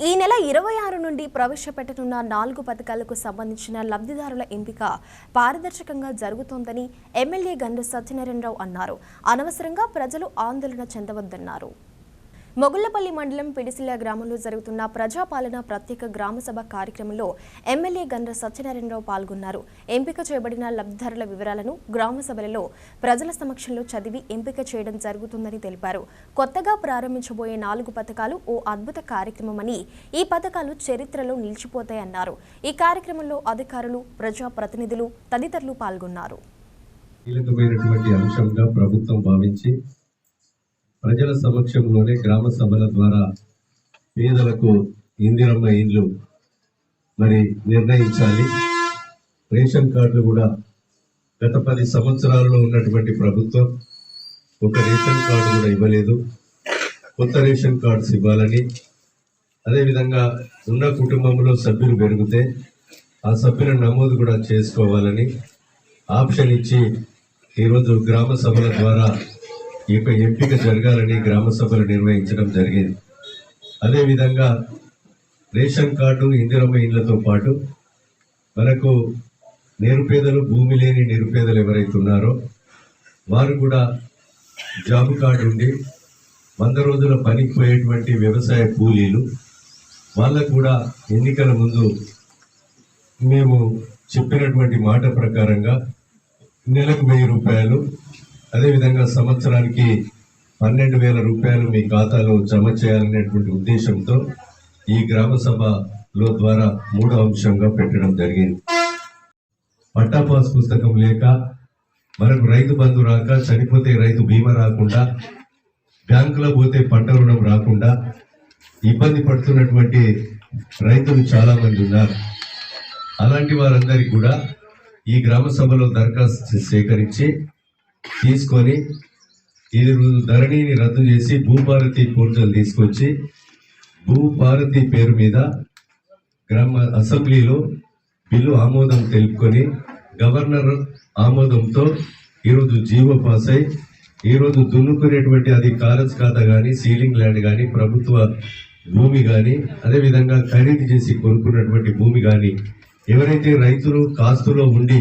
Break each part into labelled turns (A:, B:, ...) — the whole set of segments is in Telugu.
A: ఈ నెల ఇరవై ఆరు నుండి ప్రవేశపెట్టనున్న నాలుగు పథకాలకు సంబంధించిన లబ్ధిదారుల ఎంపిక పారదర్శకంగా జరుగుతోందని ఎమ్మెల్యే గండ్ర సత్యనారాయణరావు అన్నారు. అనవసరంగా ప్రజలు ఆందోళన చెందవద్దన్నారు. మొగుళ్ళపల్లి మండలం పిడిసిల గ్రామంలో జరుగుతున్న ప్రజాపాలన ప్రత్యేక గ్రామసభ కార్యక్రమంలో ఎమ్మెల్యే గండ్ర సత్యనారాయణరావు పాల్గొన్నారు. ఎంపిక చేయబడిన లబ్ధిదారుల వివరాలను గ్రామసభలలో ప్రజల సమక్షంలో చదివి ఎంపిక చేయడం జరుగుతుందని తెలిపారు. కొత్తగా ప్రారంభించబోయే నాలుగు పథకాలు ఓ అద్భుత కార్యక్రమమని ఈ పథకాలు చరిత్రలో నిలిచిపోతాయన్నారు. ఈ కార్యక్రమంలో అధికారులు ప్రజా ప్రతినిధులు తదితరులు పాల్గొన్నారు.
B: కీలకమైనటువంటి అంశంగా ప్రభుత్వం భావించి ప్రజల సమక్షంలోనే గ్రామ సభల ద్వారా పేదలకు ఇందిరమ్మ ఇండ్లు మరి నిర్ణయించాలి. రేషన్ కార్డులు కూడా గత పది సంవత్సరాలలో ఉన్నటువంటి ప్రభుత్వం ఒక రేషన్ కార్డు కూడా ఇవ్వలేదు. కొత్త రేషన్ కార్డ్స్ ఇవ్వాలని. అదేవిధంగా ఉన్న కుటుంబంలో సభ్యులు పెరిగితే ఆ సభ్యుల నమోదు కూడా చేసుకోవాలని ఆప్షన్ ఇచ్చి ఈరోజు గ్రామ సభల ద్వారా ఈ యొక్క ఎంపిక జరగాలని గ్రామ సభలు నిర్వహించడం జరిగింది. అదేవిధంగా రేషన్ కార్డు ఇందిరమ్మ ఇండ్లతో పాటు మనకు నిరుపేదలు భూమి లేని నిరుపేదలు ఎవరైతే ఉన్నారో వారు కూడా జాబ్ కార్డు ఉండి వంద రోజుల పనికి పోయేటువంటి వ్యవసాయ కూలీలు వాళ్ళకు కూడా ఎన్నికల ముందు మేము చెప్పినటువంటి మాట ప్రకారంగా నెలకు వెయ్యి రూపాయలు అదేవిధంగా సంవత్సరానికి పన్నెండు వేల రూపాయలు మీ ఖాతాలో జమ చేయాలనేటువంటి ఉద్దేశంతో ఈ గ్రామ సభలో ద్వారా మూడో అంశంగా పెట్టడం జరిగింది. పట్టా పాస్ పుస్తకం లేక మనకు రైతు బంధు రాక చనిపోతే రైతు బీమా రాకుండా బ్యాంకులో పోతే పంట రుణం రాకుండా ఇబ్బంది పడుతున్నటువంటి రైతులు చాలా మంది ఉన్నారు. అలాంటి వారందరికీ కూడా ఈ గ్రామ సభలో దరఖాస్తు సేకరించి తీసుకొని ఇది ధరణిని రద్దు చేసి భూభారతి పోర్టల్ తీసుకొచ్చి భూభారతి పేరు మీద గ్రామ అసెంబ్లీలో బిల్లు ఆమోదం తెలుపుకొని గవర్నర్ ఆమోదంతో ఈరోజు జీవో పాస్ అయి ఈరోజు దున్నుకునేటువంటి అది కారజ్ ఖాతా కానీ సీలింగ్ ల్యాండ్ కానీ ప్రభుత్వ భూమి కానీ అదేవిధంగా ఖరీదు చేసి కొనుక్కున్నటువంటి భూమి కానీ ఎవరైతే రైతులు కాస్తులో ఉండి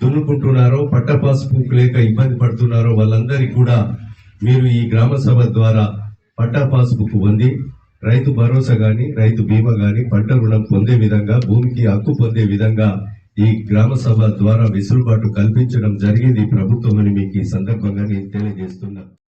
B: దున్నుకుంటున్నారో పట్ట పాస్బుక్ లేక ఇబ్బంది పడుతున్నారో వాళ్ళందరికీ కూడా మీరు ఈ గ్రామ సభ ద్వారా పట్టా పాస్బుక్ పొంది రైతు భరోసా కానీ రైతు బీమా కానీ పంట రుణం పొందే విధంగా భూమికి హక్కు పొందే విధంగా ఈ గ్రామ సభ ద్వారా వెసులుబాటు కల్పించడం జరిగింది ప్రభుత్వం అని మీకు ఈ సందర్భంగా నేను తెలియజేస్తున్నా.